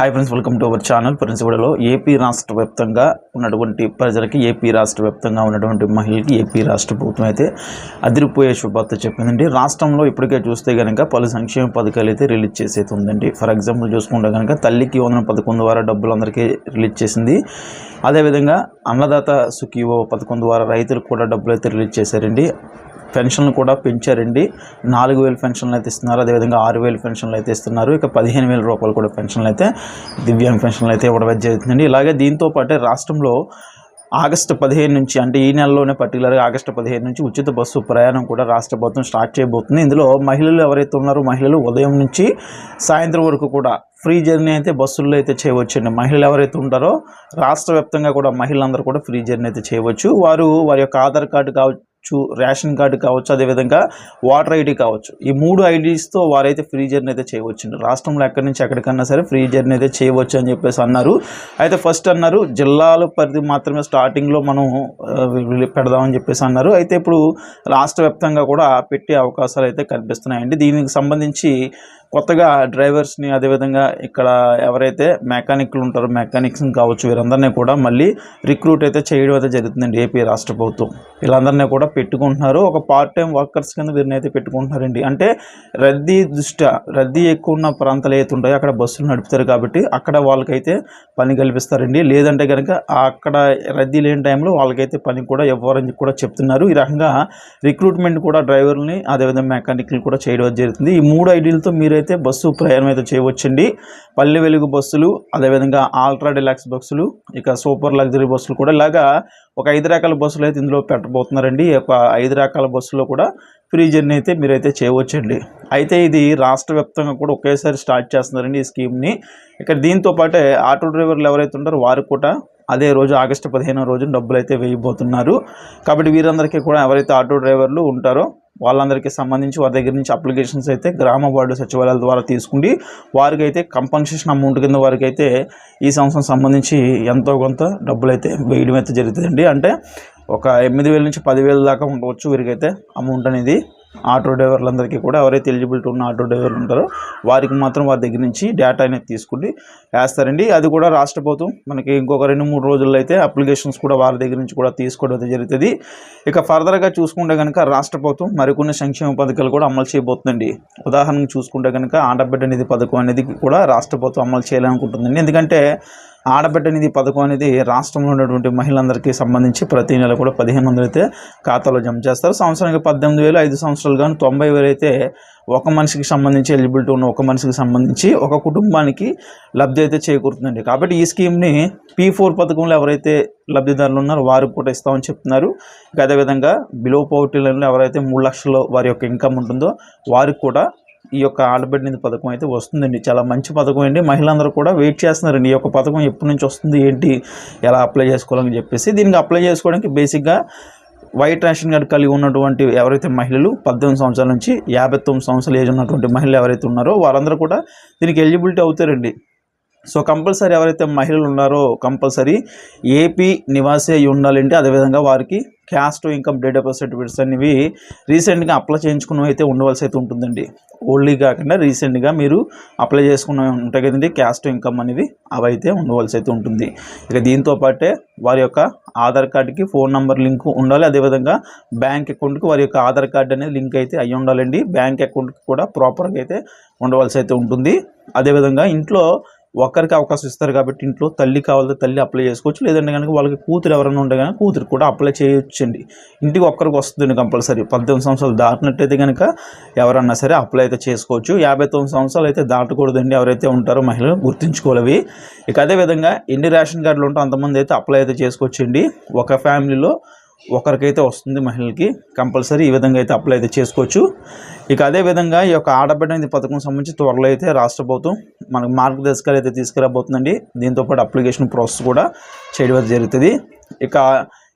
Hi friends welcome to our channel ప్రిన్సిపల్లో AP రాష్ట్ర వ్యాప్తంగా ఉన్నటువంటి ప్రజలకి ఏపీ రాష్ట్ర వ్యాప్తంగా ఉన్నటువంటి మహిళలకి ఏపీ రాష్ట్ర ప్రభుత్వం అయితే అదిరిపోయే శుభార్త చెప్పిందండి. రాష్ట్రంలో ఇప్పటికే చూస్తే కనుక పలు సంక్షేమ పథకాలు అయితే రిలీజ్ చేసేది ఉందండి. ఫర్ ఎగ్జాంపుల్ చూసుకుంటే కనుక తల్లికి వందన పథకం ద్వారా డబ్బులు అందరికీ రిలీజ్ చేసింది. అదేవిధంగా అన్నదాత సుఖీవో పథకం ద్వారా రైతులకు కూడా డబ్బులు అయితే రిలీజ్ చేశారండి. పెన్షన్లు కూడా పెంచారండి. నాలుగు వేలు పెన్షన్లు అయితే ఇస్తున్నారు. అదేవిధంగా ఆరు వేలు పెన్షన్లు అయితే ఇస్తున్నారు. ఇక పదిహేను వేల రూపాయలు కూడా పెన్షన్లు అయితే దివ్యాంగ పెన్షన్లు అయితే ఇవ్వడం జరుగుతుందండి. ఇలాగే దీంతో పాటే రాష్ట్రంలో ఆగస్టు పదిహేను నుంచి అంటే ఈ నెలలోనే పర్టికులర్గా ఆగస్టు పదిహేను నుంచి ఉచిత బస్సు ప్రయాణం కూడా రాష్ట్ర ప్రభుత్వం స్టార్ట్ చేయబోతుంది. ఇందులో మహిళలు ఎవరైతే ఉన్నారో మహిళలు ఉదయం నుంచి సాయంత్రం వరకు కూడా ఫ్రీ జర్నీ అయితే బస్సుల్లో అయితే చేయవచ్చండి. మహిళలు ఎవరైతే ఉంటారో రాష్ట్ర వ్యాప్తంగా కూడా మహిళలందరూ కూడా ఫ్రీ జర్నీ అయితే చేయవచ్చు. వారు వారి యొక్క ఆధార్ కార్డు కావచ్చు రేషన్ కార్డు కావచ్చు అదేవిధంగా వాటర్ ఐడి కావచ్చు. ఈ మూడు ఐడీస్తో వారైతే ఫ్రీ జర్నీ అయితే చేయవచ్చు రాష్ట్రంలో ఎక్కడి నుంచి ఎక్కడికన్నా సరే ఫ్రీ జర్నీ అయితే చేయవచ్చు అని చెప్పేసి అన్నారు. అయితే ఫస్ట్ అన్నారు జిల్లాల పరిధి మాత్రమే స్టార్టింగ్లో మనం పెడదామని చెప్పేసి అన్నారు. అయితే ఇప్పుడు రాష్ట్ర వ్యాప్తంగా కూడా పెట్టే అవకాశాలు అయితే కనిపిస్తున్నాయండి. దీనికి సంబంధించి కొత్తగా డ్రైవర్స్ని అదేవిధంగా ఇక్కడ ఎవరైతే మెకానిక్లు ఉంటారో మెకానిక్స్ని కావచ్చు వీరందరినీ కూడా మళ్ళీ రిక్రూట్ అయితే చేయడం అయితే జరుగుతుందండి ఏపీ రాష్ట్ర ప్రభుత్వం. వీళ్ళందరినీ కూడా పెట్టుకుంటున్నారు. ఒక పార్ట్ టైం వర్కర్స్ కింద వీరిని అయితే పెట్టుకుంటున్నారండి. అంటే రద్దీ దృష్ట్యా రద్దీ ఎక్కువ ఉన్న ప్రాంతాలు అయితే ఉంటాయో అక్కడ బస్సులు నడుపుతారు కాబట్టి అక్కడ వాళ్ళకైతే పని కల్పిస్తారండి. లేదంటే కనుక అక్కడ రద్దీ లేని టైంలో వాళ్ళకైతే పని కూడా ఇవ్వాలని కూడా చెప్తున్నారు. ఈ రకంగా రిక్రూట్మెంట్ కూడా డ్రైవర్ని అదేవిధంగా మెకానిక్లు కూడా చేయడం జరుగుతుంది. ఈ మూడు ఐడీలతో అయితే బస్సు ప్రయాణం అయితే చేయవచ్చండి పల్లె వెలుగు బస్సులు అదేవిధంగా ఆల్ట్రా డిలాక్స్ బస్సులు ఇక సూపర్ లగ్జరీ బస్సులు కూడా ఇలాగా ఒక ఐదు రకాల బస్సులు అయితే ఇందులో పెట్టబోతున్నారండి. ఈ యొక్క ఐదు రకాల బస్సులో కూడా ఫ్రీ జర్నీ అయితే మీరైతే చేయవచ్చండి. అయితే ఇది రాష్ట్ర వ్యాప్తంగా కూడా ఒకేసారి స్టార్ట్ చేస్తున్నారండి ఈ స్కీమ్ని. ఇక్కడ దీంతో పాటే ఆటో డ్రైవర్లు ఎవరైతే ఉంటారో వారు కూడా అదే రోజు ఆగస్టు పదిహేనో రోజు డబ్బులు అయితే వేయబోతున్నారు. కాబట్టి వీరందరికీ కూడా ఎవరైతే ఆటో డ్రైవర్లు ఉంటారో వాళ్ళందరికీ సంబంధించి వారి దగ్గర నుంచి అప్లికేషన్స్ అయితే గ్రామ వార్డు సచివాలయాల ద్వారా తీసుకుండి వారికి అయితే కంపన్సేషన్ అమౌంట్ కింద వారికి అయితే ఈ సంవత్సరం సంబంధించి ఎంతో కొంత డబ్బులు అయితే వేయడం అయితే జరుగుతుందండి. అంటే ఒక ఎనిమిది వేల నుంచి పదివేల దాకా ఉండవచ్చు. వీరికైతే అమౌంట్ అనేది ఆటో డ్రైవర్లందరికీ కూడా ఎవరైతే ఎలిజిబిలిటీ ఉన్న ఆటో డ్రైవర్లు ఉంటారో వారికి మాత్రం వారి దగ్గర నుంచి డేటా అనేది తీసుకుని వేస్తారండి. అది కూడా రాష్ట్ర ప్రభుత్వం మనకి ఇంకొక రెండు మూడు రోజుల్లో అయితే అప్లికేషన్స్ కూడా వారి దగ్గర నుంచి కూడా తీసుకోవడం జరుగుతుంది. ఇక ఫర్దర్గా చూసుకుంటే కనుక రాష్ట్ర ప్రభుత్వం మరికొన్ని సంక్షేమ పథకాలు కూడా అమలు చేయబోతుందండి. ఉదాహరణకు చూసుకుంటే కనుక ఆడబిడ్డ నిధి పథకం అనేది కూడా రాష్ట్ర ప్రభుత్వం అమలు చేయాలనుకుంటుందండి. ఎందుకంటే ఆడబిడ్డ నిధి పథకం అనేది రాష్ట్రంలో ఉన్నటువంటి మహిళలందరికీ సంబంధించి ప్రతి నెల కూడా పదిహేను వందలు అయితే ఖాతాలో జమ చేస్తారు. సంవత్సరానికి పద్దెనిమిది వేలు ఐదు సంవత్సరాలు కానీ తొంభై వేలు అయితే ఒక మనిషికి సంబంధించి ఎలిజిబిలిటీ ఉన్న ఒక మనిషికి సంబంధించి ఒక కుటుంబానికి లబ్ధి అయితే చేకూరుతుందండి. కాబట్టి ఈ స్కీమ్ని పీ ఫోర్ పథకంలో ఎవరైతే లబ్ధిదారులు ఉన్నారో వారికి కూడా ఇస్తామని చెప్తున్నారు. ఇక అదేవిధంగా బిలో పవర్టీ లైన్లో ఎవరైతే మూడు లక్షలు వారి యొక్క ఇన్కమ్ ఉంటుందో వారికి కూడా ఈ యొక్క ఆడబిడ్డ పథకం అయితే వస్తుందండి. చాలా మంచి పథకం అండి. మహిళలందరూ కూడా వెయిట్ చేస్తున్నారండి. ఈ యొక్క పథకం ఎప్పటి నుంచి వస్తుంది ఏంటి ఎలా అప్లై చేసుకోవాలని చెప్పేసి దీనికి అప్లై చేసుకోవడానికి బేసిక్గా వైట్ రేషన్ కార్డు కలిగి ఉన్నటువంటి ఎవరైతే మహిళలు పద్దెనిమిది సంవత్సరాల నుంచి యాభై తొమ్మిది సంవత్సరాల ఏజ్ ఉన్నటువంటి మహిళలు ఎవరైతే ఉన్నారో వారందరూ కూడా దీనికి ఎలిజిబిలిటీ అవుతారండి. సో కంపల్సరీ ఎవరైతే మహిళలు ఉన్నారో కంపల్సరీ ఏపీ నివాసే ఉండాలంటే అదేవిధంగా వారికి caste income date of certificates అనేవి రీసెంట్గా అప్లై చేయించుకున్నవి అయితే ఉండవలసి అయితే ఉంటుందండి. ఓన్లీ కాకుండా రీసెంట్గా మీరు అప్లై చేసుకున్న ఉంటాయి కదండి క్యాస్ట్ ఇన్కమ్ అనేవి అవి అయితే ఉండవలసి అయితే ఉంటుంది. ఇక దీంతో పాటే వారి యొక్క ఆధార్ కార్డుకి ఫోన్ నెంబర్ లింక్ ఉండాలి. అదేవిధంగా బ్యాంక్ అకౌంట్కి వారి యొక్క ఆధార్ కార్డు అనేది లింక్ అయితే అయ్యి ఉండాలండి. బ్యాంక్ అకౌంట్కి కూడా ప్రాపర్గా అయితే ఉండవలసి అయితే ఉంటుంది. అదేవిధంగా ఇంట్లో ఒక్కరికి అవకాశం ఇస్తారు కాబట్టి ఇంట్లో తల్లి కావాలంటే తల్లి అప్లై చేసుకోవచ్చు. లేదంటే కనుక వాళ్ళకి కూతురు ఎవరైనా ఉంటే కనుక కూతురు కూడా అప్లై చేయొచ్చండి. ఇంటికి ఒక్కరికి వస్తుంది కంపల్సరీ. పద్దెనిమిది సంవత్సరాలు దాటినట్టయితే కనుక ఎవరన్నా సరే అప్లై అయితే చేసుకోవచ్చు. యాభై తొమ్మిది సంవత్సరాలు అయితే దాటకూడదండి ఎవరైతే ఉంటారో మహిళలు గుర్తుంచుకోలేవి. ఇక అదేవిధంగా ఎన్ని రేషన్ కార్డులు ఉంటే అంతమంది అయితే అప్లై అయితే చేసుకోవచ్చండి. ఒక ఫ్యామిలీలో ఒకరికైతే వస్తుంది మహిళలకి కంపల్సరీ ఈ విధంగా అయితే అప్లై అయితే చేసుకోవచ్చు. ఇక అదే విధంగా ఈ యొక్క ఆడబిడ్డ నిధి పథకం సంబంధించి త్వరలో అయితే రాష్ట్ర ప్రభుత్వం మనకు మార్గదర్శకాలు అయితే తీసుకురాబోతుందండి. దీంతోపాటు అప్లికేషన్ ప్రాసెస్ కూడా చేయడం జరుగుతుంది. ఇక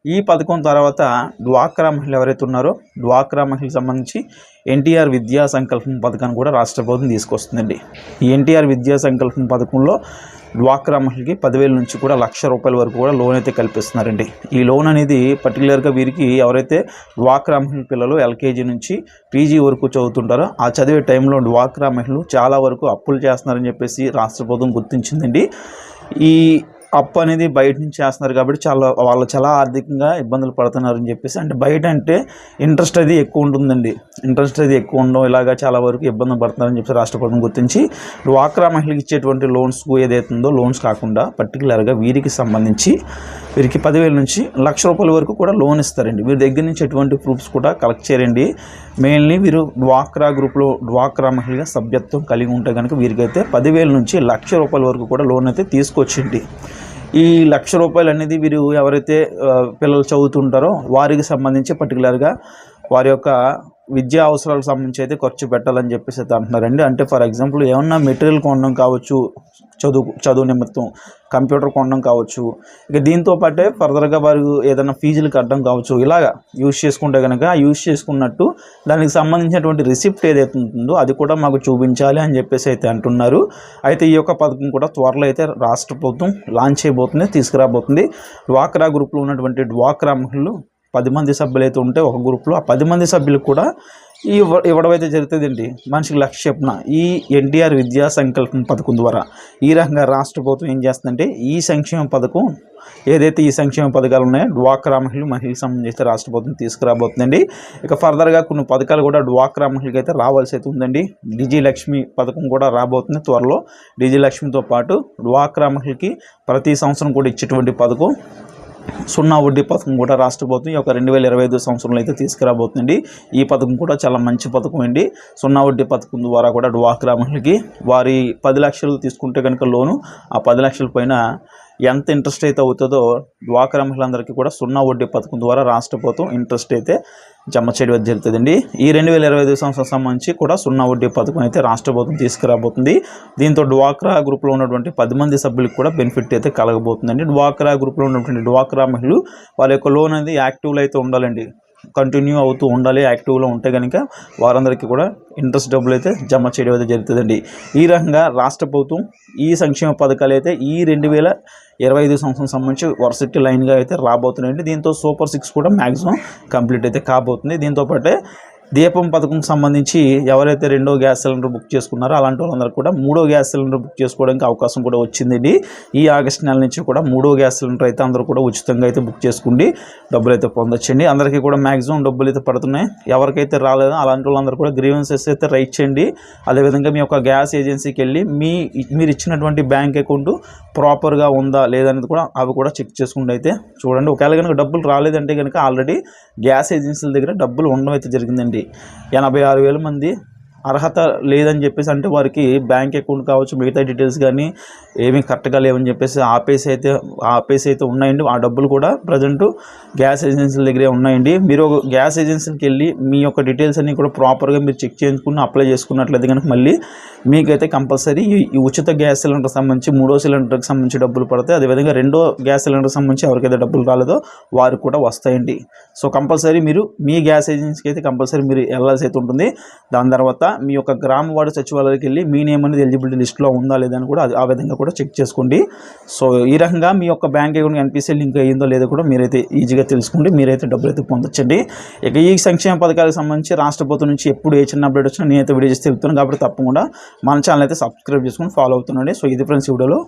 ఈ పథకం తర్వాత డ్వాక్రా మహిళలు ఎవరైతే ఉన్నారో డ్వాక్రా మహిళలకు సంబంధించి ఎన్టీఆర్ విద్యా సంకల్పం పథకాన్ని కూడా రాష్ట్ర ప్రభుత్వం తీసుకొస్తుందండి. ఈ ఎన్టీఆర్ విద్యా సంకల్పం పథకంలో డ్వాక్రా మహిళకి పదివేల నుంచి కూడా లక్ష రూపాయల వరకు కూడా లోన్ అయితే కల్పిస్తున్నారండి. ఈ లోన్ అనేది పర్టికులర్గా వీరికి ఎవరైతే డ్వాక్రా మహిళ పిల్లలు ఎల్కేజీ నుంచి పీజీ వరకు చదువుతుంటారో ఆ చదివే టైంలో డ్వాక్రా మహిళలు చాలా వరకు అప్పులు చేస్తున్నారని చెప్పేసి రాష్ట్ర ప్రభుత్వం గుర్తించిందండి. ఈ అప్పు అనేది బయట నుంచి చేస్తున్నారు కాబట్టి చాలా వాళ్ళు చాలా ఆర్థికంగా ఇబ్బందులు పడుతున్నారు అని చెప్పేసి అంటే బయట అంటే ఇంట్రెస్ట్ అది ఎక్కువ ఉంటుందండి. ఇంట్రెస్ట్ అది ఎక్కువ ఉండడం ఇలాగా చాలా వరకు ఇబ్బంది పడుతున్నారని చెప్పి రాష్ట్ర ప్రభుత్వం గుర్తించి డ్వాక్రా మహిళకి ఇచ్చేటువంటి లోన్స్కు ఏదైతుందో లోన్స్ కాకుండా పర్టికులర్గా వీరికి సంబంధించి వీరికి పదివేల నుంచి లక్ష రూపాయల వరకు కూడా లోన్ ఇస్తారండి. వీరి దగ్గర నుంచి ఎటువంటి ప్రూఫ్స్ కూడా కలెక్ట్ చేయరండి. మెయిన్లీ వీరు డ్వాక్రా గ్రూప్లో డ్వాక్రా మహిళగా సభ్యత్వం కలిగి ఉంటే కనుక వీరికైతే పదివేల నుంచి లక్ష రూపాయల వరకు కూడా లోన్ అయితే తీసుకొచ్చింది. ఈ లక్ష రూపాయలు అనేది వీరు ఎవరైతే పిల్లలు చదువుతుంటారో వారికి సంబంధించి పర్టికులర్గా వారి యొక్క విద్యా అవసరాలకు సంబంధించి అయితే ఖర్చు పెట్టాలని చెప్పేసి అయితే అంటున్నారండి అంటే ఫర్ ఎగ్జాంపుల్ ఏమన్నా మెటీరియల్ కొనడం కావచ్చు చదువు చదువు నిమిత్తం కంప్యూటర్ కొనడం కావచ్చు ఇక దీంతో పాటే ఫర్దర్గా వారు ఏదైనా ఫీజులు కట్టడం కావచ్చు ఇలాగా యూజ్ చేసుకుంటే కనుక యూజ్ చేసుకున్నట్టు దానికి సంబంధించినటువంటి రిసిప్ట్ ఏదైతే ఉంటుందో అది కూడా మాకు చూపించాలి అని చెప్పేసి అయితే అంటున్నారు. అయితే ఈ యొక్క పథకం కూడా త్వరలో అయితే రాష్ట్ర ప్రభుత్వం లాంచ్ చేయబోతుంది తీసుకురాబోతుంది. డ్వాక్రా గ్రూప్లో ఉన్నటువంటి డ్వాక్రా మహిళలు పది మంది సభ్యులు అయితే ఉంటే ఒక గ్రూప్లో ఆ పది మంది సభ్యులు కూడా ఈ ఇవ్వడం అయితే జరుగుతుందండి మనిషికి లక్ష చెప్పిన ఈ ఎన్టీఆర్ విద్యా సంకల్పం పథకం ద్వారా ఈ రకంగా రాష్ట్ర ప్రభుత్వం ఏం చేస్తుందంటే ఈ సంక్షేమ పథకం ఏదైతే ఈ సంక్షేమ పథకాలు ఉన్నాయో డ్వాక్రా మహిళలు మహిళలకు సంబంధించి రాష్ట్ర ప్రభుత్వం తీసుకురాబోతుందండి. ఇక ఫర్దర్గా కొన్ని పథకాలు కూడా డ్వాక్రా మహిళకి అయితే రావాల్సి అయితే ఉందండి. డిజి లక్ష్మి పథకం కూడా రాబోతుంది త్వరలో. డిజి లక్ష్మితో పాటు డ్వాక్రా మహిళకి ప్రతి సంవత్సరం కూడా ఇచ్చేటువంటి పథకం. సున్నా వడ్డీ పథకం కూడా రాష్ట్ర ప్రభుత్వం ఈ యొక్క రెండు వేల ఇరవై ఐదు సంవత్సరంలో అయితే తీసుకురాబోతుంది ఈ పథకం కూడా చాలా మంచి పథకం అండి. సున్నా వడ్డీ పథకం ద్వారా కూడా డ్వాక్రా మహిళకి వారి పది లక్షలు తీసుకుంటే కనుక లోను ఆ పది లక్షల పైన ఎంత ఇంట్రెస్ట్ అయితే అవుతుందో డ్వాక్రా మహిళలందరికీ కూడా సున్నా వడ్డీ పథకం ద్వారా రాష్ట్ర ప్రభుత్వం ఇంట్రెస్ట్ అయితే జమ చేయడం జరుగుతుందండి. ఈ రెండు వేల ఇరవై ఐదు సంవత్సరం సంబంధించి కూడా సున్నా వడ్డీ పథకం అయితే రాష్ట్ర ప్రభుత్వం తీసుకురాబోతుంది. దీంతో డ్వాక్రా గ్రూప్లో ఉన్నటువంటి పది మంది సభ్యులకు కూడా బెనిఫిట్ అయితే కలగబోతుందండి. డ్వాక్రా గ్రూప్లో ఉన్నటువంటి డ్వాక్రా మహిళలు వాళ్ళ యొక్క లోన్ అనేది యాక్టివ్లో అయితే ఉండాలండి. కంటిన్యూ అవుతూ ఉండాలి యాక్టివ్లో ఉంటే కనుక వారందరికీ కూడా ఇంట్రెస్ట్ డబ్బులు అయితే జమ చేయడం అయితే జరుగుతుందండి. ఈ రకంగా రాష్ట్ర ప్రభుత్వం ఈ సంక్షేమ పథకాలు అయితే ఈ రెండు వేల ఇరవై ఐదు సంవత్సరం సంబంధించి వర్సిటీ లైన్గా అయితే రాబోతున్నాయండి. దీంతో సూపర్ సిక్స్ కూడా మ్యాక్సిమం కంప్లీట్ అయితే కాబోతుంది. దీంతో పాటే దీపం పథకం సంబంధించి ఎవరైతే రెండో గ్యాస్ సిలిండర్ బుక్ చేసుకున్నారో అలాంటి వాళ్ళందరూ కూడా మూడో గ్యాస్ సిలిండర్ బుక్ చేసుకోవడానికి అవకాశం కూడా వచ్చిందండి. ఈ ఆగస్ట్ నెల నుంచి కూడా మూడో గ్యాస్ సిలిండర్ అయితే అందరూ కూడా ఉచితంగా అయితే బుక్ చేసుకుండి డబ్బులు అయితే పొందొచ్చండి. అందరికీ కూడా మ్యాక్సిమం డబ్బులు అయితే పడుతున్నాయి. ఎవరికైతే రాలేదో అలాంటి వాళ్ళందరూ కూడా గ్రీవెన్సెస్ అయితే రైట్ చేయండి. అదేవిధంగా మీ యొక్క గ్యాస్ ఏజెన్సీకి వెళ్ళి మీ మీరు ఇచ్చినటువంటి బ్యాంక్ అకౌంట్ ప్రాపర్గా ఉందా లేదనేది కూడా అవి కూడా చెక్ చేసుకుంటూ అయితే చూడండి. ఒకవేళ కనుక డబ్బులు రాలేదంటే కనుక ఆల్రెడీ గ్యాస్ ఏజెన్సీల దగ్గర డబ్బులు ఉండడం అయితే జరిగిందండి. ఎనభై ఆరు వేల మంది అర్హత లేదని చెప్పేసి అంటే వారికి బ్యాంక్ అకౌంట్ కావచ్చు మిగతా డీటెయిల్స్ కానీ ఏమీ కరెక్ట్గా లేవని చెప్పేసి ఆపేసి అయితే ఆపేసి అయితే ఉన్నాయండి. ఆ డబ్బులు కూడా ప్రజెంట్ గ్యాస్ ఏజెన్సీల దగ్గరే ఉన్నాయండి. మీరు ఒక గ్యాస్ ఏజెన్సీకి వెళ్ళి మీ యొక్క డీటెయిల్స్ అన్ని కూడా ప్రాపర్గా మీరు చెక్ చేయించుకుని అప్లై చేసుకున్నట్లయితే కనుక మళ్ళీ మీకైతే కంపల్సరీ ఈ ఉచిత గ్యాస్ సిలిండర్ సంబంధించి మూడో సిలిండర్కి సంబంధించి డబ్బులు పడతాయి. అదేవిధంగా రెండో గ్యాస్ సిలిండర్ సంబంధించి ఎవరికైతే డబ్బులు రాలేదో వారికి కూడా వస్తాయండి. సో కంపల్సరీ మీరు మీ గ్యాస్ ఏజెన్సీకి అయితే కంపల్సరీ మీరు వెళ్ళాల్సి అయితే ఉంటుంది. దాని తర్వాత మీ యొక్క గ్రామ వార్డు సచివాలయానికి వెళ్ళి మీ నేమ్ అనేది ఎలిజిబిలిటీ లిస్ట్లో ఉందా లేదా అని కూడా ఆ విధంగా కూడా చెక్ చేసుకోండి. సో ఈ రకంగా మీ యొక్క బ్యాంక్ అకౌంట్ ఎన్పిసిఎల్ లింక్ అయ్యిందో లేదో కూడా మీరైతే ఈజీగా తెలుసుకోండి మీరైతే డబ్బులు అయితే పొందొచ్చండి. ఇక ఈ సంక్షేమ పథకాలకు సంబంధించి రాష్ట్ర ప్రభుత్వం నుంచి ఎప్పుడు ఏ చిన్న అప్డేట్ వచ్చినా నేనైతే వీడియో చేసి తెలుపుతున్నాను కాబట్టి తప్పకుండా మన ఛానల్ అయితే సబ్స్క్రైబ్ చేసుకొని ఫాలో అవుతున్నాండి సో ఇది ఫ్రెండ్స్ వీడియోలో.